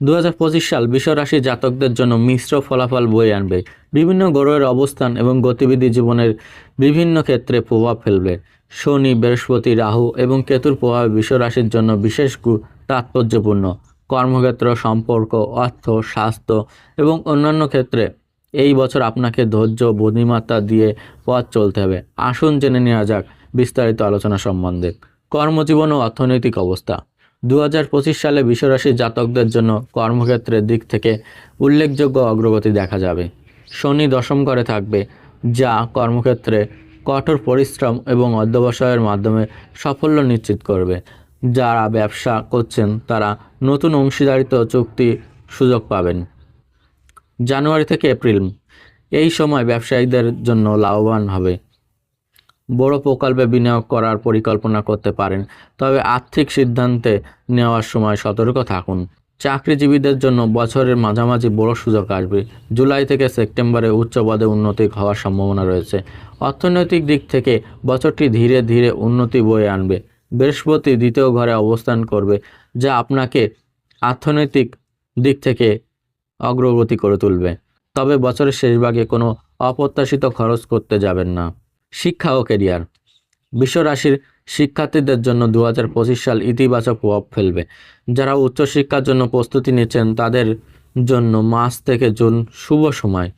দু হাজার পঁচিশ সাল বিশ্বরাশি জাতকদের জন্য মিশ্র ফলাফল বয়ে আনবে। বিভিন্ন গ্রহের অবস্থান এবং গতিবিধি জীবনের বিভিন্ন ক্ষেত্রে প্রভাব ফেলবে। শনি, বৃহস্পতি, রাহু এবং কেতুর প্রভাব বিশ্বরাশির জন্য বিশেষ তাৎপর্যপূর্ণ। কর্মক্ষেত্র, সম্পর্ক, অর্থ, স্বাস্থ্য এবং অন্যান্য ক্ষেত্রে এই বছর আপনাকে ধৈর্য, বুদ্ধিমত্তা দিয়ে পথ চলতে হবে। আসুন জেনে নেওয়া যাক বিস্তারিত আলোচনা সম্বন্ধে। কর্মজীবন ও অর্থনৈতিক অবস্থা। দু হাজার পঁচিশ সালে বিশ্বরাশির জাতকদের জন্য কর্মক্ষেত্রের দিক থেকে উল্লেখযোগ্য অগ্রগতি দেখা যাবে। শনি দশম ঘরে থাকবে, যা কর্মক্ষেত্রে কঠোর পরিশ্রম এবং অধ্যবসায়ের মাধ্যমে সাফল্য নিশ্চিত করবে। যারা ব্যবসা করছেন, তারা নতুন অংশীদারিত্ব চুক্তি সুযোগ পাবেন। জানুয়ারি থেকে এপ্রিল, এই সময় ব্যবসায়ীদের জন্য লাভবান হবে। বড় প্রকল্পে বিনিয়োগ করার পরিকল্পনা করতে পারেন। তবে আর্থিক সিদ্ধান্তে নেওয়ার সময় সতর্ক থাকুন। চাকরিজীবীদের জন্য বছরের মাঝামাঝি বড় সুযোগ আসবে। জুলাই থেকে সেপ্টেম্বরে উচ্চ পদে উন্নতি হওয়ার সম্ভাবনা রয়েছে। অর্থনৈতিক দিক থেকে বছরটি ধীরে ধীরে উন্নতি বয়ে আনবে। বৃহস্পতি দ্বিতীয় ঘরে অবস্থান করবে, যা আপনাকে অর্থনৈতিক দিক থেকে অগ্রগতি করে তুলবে। তবে বছরের শেষভাগে কোনো অপ্রত্যাশিত খরচ করতে যাবেন না। শিক্ষা ও কেরিয়ার। বিশ্বরাশির শিক্ষার্থীদের জন্য দু হাজার পঁচিশ সাল ইতিবাচক প্রভাব ফেলবে। যারা উচ্চশিক্ষার জন্য প্রস্তুতি নিচ্ছেন, তাদের জন্য মাস থেকে জুন শুভ সময়।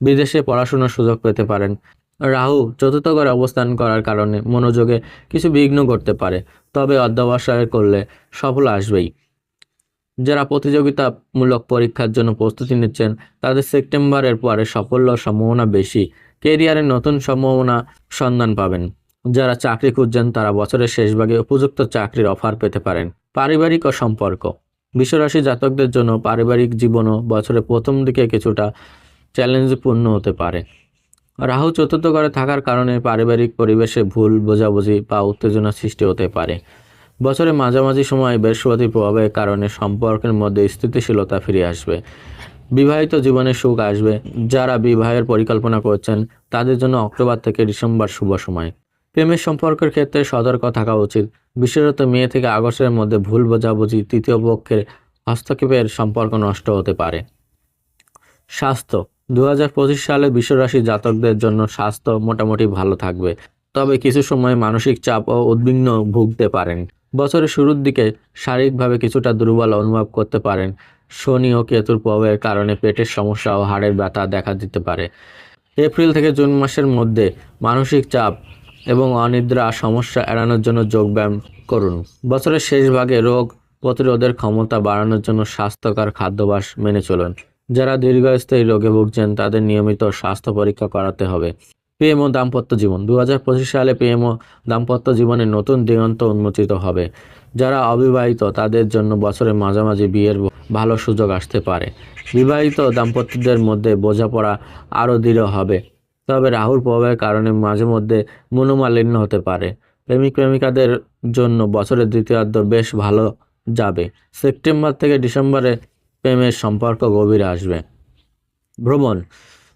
বিদেশে পড়াশোনার সুযোগ পেতে পারেন। রাহু চতুর্থ ঘরে অবস্থান করার কারণে মনোযোগে কিছু বিঘ্ন করতে পারে, তবে অধ্যবসায় করলে সফল আসবেই। যারা প্রতিযোগিতামূলক পরীক্ষার জন্য প্রস্তুতি নিচ্ছেন, তাদের সেপ্টেম্বরের পরে সাফল্য সম্ভাবনা বেশি। কেরিয়ারে নতুন সম্ভাবনা সন্ধান পাবেন। যারা চাকরি খুঁজছেন, তারা বছরের শেষ ভাগে উপযুক্ত চাকরির অফার পেতে পারেন। পারিবারিক ও সম্পর্ক। বিশ্বরাশি জাতকদের জন্য পারিবারিক জীবনও বছরের প্রথম দিকে কিছুটা চ্যালেঞ্জপূর্ণ হতে পারে। রাহু চতুর্থ ঘরে থাকার কারণে পারিবারিক পরিবেশে ভুল, বোঝাবুঝি বা উত্তেজনা সৃষ্টি হতে পারে। বছরের মাঝামাঝি সময়ে বৃহস্পতির প্রভাবের কারণে সম্পর্কের মধ্যে স্থিতিশীলতা ফিরে আসবে। বিবাহিত জীবনে সুখ আসবে। যারা বিবাহের পরিকল্পনা করছেন, তাদের জন্য অক্টোবর থেকে ডিসেম্বর শুভ সময়। প্রেমের সম্পর্কের ক্ষেত্রে সতর্ক থাকা উচিত। বিশেষত মে থেকে আগস্টের মধ্যে ভুল বোঝাবুঝি তৃতীয় পক্ষের হস্তক্ষেপের সম্পর্ক নষ্ট হতে পারে। স্বাস্থ্য। দু হাজার পঁচিশ সালে বিশ্বরাশি জাতকদের জন্য স্বাস্থ্য মোটামুটি ভালো থাকবে। তবে কিছু সময় মানসিক চাপ ও উদ্বিগ্ন ভুগতে পারেন। বছরের শুরুর দিকে শারীরিকভাবে কিছুটা দুর্বল অনুভব করতে পারেন। শনি ও কেতুর প্রভাবের কারণে পেটের সমস্যা ও হাড়ের ব্যথা দেখা দিতে পারে। এপ্রিল থেকে জুন মাসের মধ্যে মানসিক চাপ এবং অনিদ্রা সমস্যা এড়ানোর জন্য যোগব্যায়াম করুন। বছরের শেষ ভাগে রোগ প্রতিরোধের ক্ষমতা বাড়ানোর জন্য স্বাস্থ্যকর খাদ্যাভ্যাস মেনে চলুন। যারা দীর্ঘস্থায়ী রোগে ভুগছেন, তাদের নিয়মিত স্বাস্থ্য পরীক্ষা করাতে হবে। প্রেম ও দাম্পত্য জীবন। দু হাজার পঁচিশ সালে প্রেম ও দাম্পত্য জীবনে নতুন দিগন্ত উন্মোচিত হবে। যারা অবিবাহিত, তাদের জন্য বছরের মাঝামাঝি বিয়ের ভালো সুযোগ আসতে পারে। বিবাহিত দাম্পত্যদের মধ্যে বোঝাপড়া আরও দৃঢ় হবে। তবে রাহুর প্রভাবের কারণে মাঝে মধ্যে মনোমালিন্য হতে পারে। প্রেমিক প্রেমিকাদের জন্য বছরের দ্বিতীয়ার্ধ বেশ ভালো যাবে। সেপ্টেম্বর থেকে ডিসেম্বরে প্রেমের সম্পর্ক গভীরে আসবে। ভ্রমণ।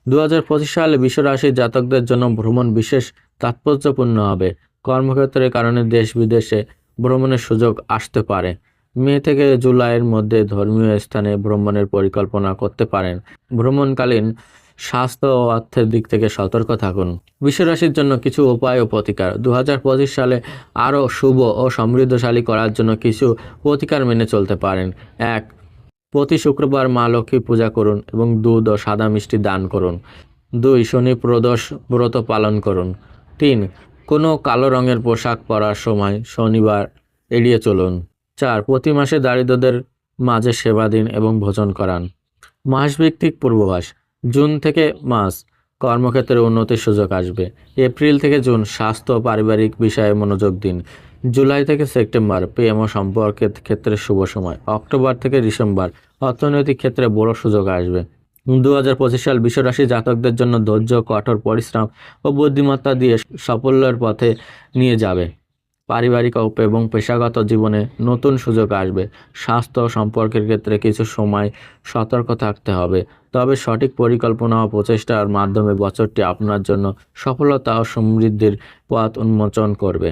দু হাজার পঁচিশ সালে বিশ্বরাশির জাতকদের জন্য ভ্রমণ বিশেষ তাৎপর্যপূর্ণ হবে। কর্মক্ষেত্রের কারণে দেশ বিদেশে ভ্রমণের সুযোগ আসতে পারে। মে থেকে জুলাইয়ের মধ্যে ধর্মীয় স্থানে ভ্রমণের পরিকল্পনা করতে পারেন। ভ্রমণকালীন স্বাস্থ্য ও অর্থের দিক থেকে সতর্ক থাকুন। বিশ্বরাশির জন্য কিছু উপায় ও প্রতিকার। দু হাজার পঁচিশ সালে আরও শুভ ও সমৃদ্ধশালী করার জন্য কিছু প্রতিকার মেনে চলতে পারেন। এক, প্রতি শুক্রবার মা লক্ষ্মী পূজা করুন এবং দুধ ও সাদা মিষ্টি দান করুন। দুই, শনি প্রদোষ ব্রত পালন করুন। তিন, কোনো কালো রঙের পোশাক পরার সময় শনিবার এড়িয়ে চলুন। চার, প্রতি মাসে দারিদ্রদের মাঝে সেবা দিন এবং ভোজন করান। মাসভিত্তিক পূর্বাভাস, জুন থেকে মাস কর্মক্ষেত্রে উন্নতির সুযোগ আসবে। এপ্রিল থেকে জুন, স্বাস্থ্য পারিবারিক বিষয়ে মনোযোগ দিন। জুলাই থেকে সেপ্টেম্বর, প্রেম ও সম্পর্কের ক্ষেত্রে শুভ সময়। অক্টোবর থেকে ডিসেম্বর, অর্থনৈতিক ক্ষেত্রে বড় সুযোগ আসবে। দু হাজার পঁচিশ সাল বিশ্বরাশি জাতকদের জন্য ধৈর্য, কঠোর পরিশ্রম ও বুদ্ধিমত্তা দিয়ে সাফল্যের পথে নিয়ে যাবে। পারিবারিক এবং পেশাগত জীবনে নতুন সুযোগ আসবে। স্বাস্থ্য সম্পর্কের ক্ষেত্রে কিছু সময় সতর্ক থাকতে হবে। তবে সঠিক পরিকল্পনা ও প্রচেষ্টার মাধ্যমে বছরটি আপনার জন্য সফলতা ও সমৃদ্ধির পথ উন্মোচন করবে।